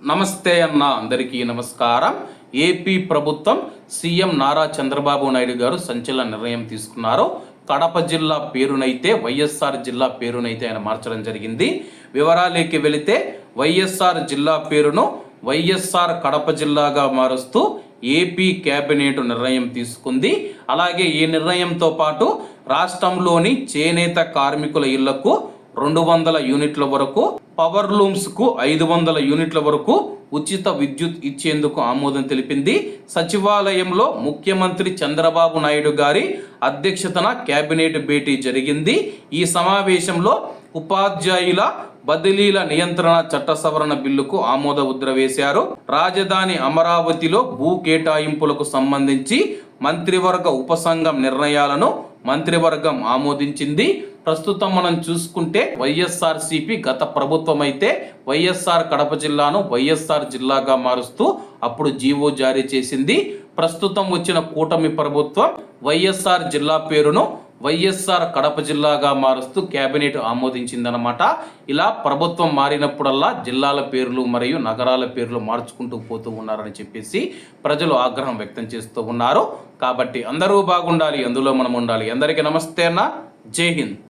నమస్తే అన్న అందరికీ నమస్కారం. ఏపీ ప్రభుత్వం సీఎం నారా చంద్రబాబు నాయుడు గారు సంచలన నిర్ణయం తీసుకున్నారు. కడప జిల్లా పేరునైతే వైఎస్ఆర్ జిల్లా పేరునైతే ఆయన మార్చడం జరిగింది. వివరాలేకి వెళితే వైఎస్ఆర్ జిల్లా పేరును వైఎస్ఆర్ కడప జిల్లాగా మారుస్తూ ఏపీ కేబినెట్ నిర్ణయం తీసుకుంది. అలాగే ఈ నిర్ణయంతో పాటు రాష్ట్రంలోని చేనేత కార్మికుల ఇళ్ళకు రెండు వందల యూనిట్ల వరకు పవర్ లూమ్స్కు ఐదు వందల యూనిట్ల వరకు ఉచిత విద్యుత్ ఇచ్చేందుకు ఆమోదం తెలిపింది. సచివాలయంలో ముఖ్యమంత్రి చంద్రబాబు నాయుడు గారి అధ్యక్షతన కేబినెట్ భేటీ జరిగింది. ఈ సమావేశంలో ఉపాధ్యాయుల బదిలీల నియంత్రణ చట్ట సవరణ బిల్లుకు ఆమోద ముద్ర వేశారు. రాజధాని అమరావతిలో భూ కేటాయింపులకు సంబంధించి మంత్రివర్గ ఉపసంఘం నిర్ణయాలను మంత్రివర్గం ఆమోదించింది. ప్రస్తుతం మనం చూసుకుంటే వైఎస్ఆర్ సిపి గత ప్రభుత్వం అయితే వైఎస్ఆర్ కడప జిల్లాను వైఎస్ఆర్ జిల్లాగా మారుస్తూ అప్పుడు జీవో జారీ చేసింది. ప్రస్తుతం వచ్చిన కూటమి ప్రభుత్వం వైఎస్ఆర్ జిల్లా పేరును వైఎస్ఆర్ కడప జిల్లాగా మారుస్తూ కేబినెట్ ఆమోదించిందనమాట ఇలా ప్రభుత్వం మారినప్పుడల్లా జిల్లాల పేర్లు మరియు నగరాల పేర్లు మార్చుకుంటూ పోతూ ఉన్నారని చెప్పేసి ప్రజలు ఆగ్రహం వ్యక్తం చేస్తూ ఉన్నారు. కాబట్టి అందరూ బాగుండాలి అందులో మనం ఉండాలి. అందరికీ నమస్తే అన్న. జై హింద్.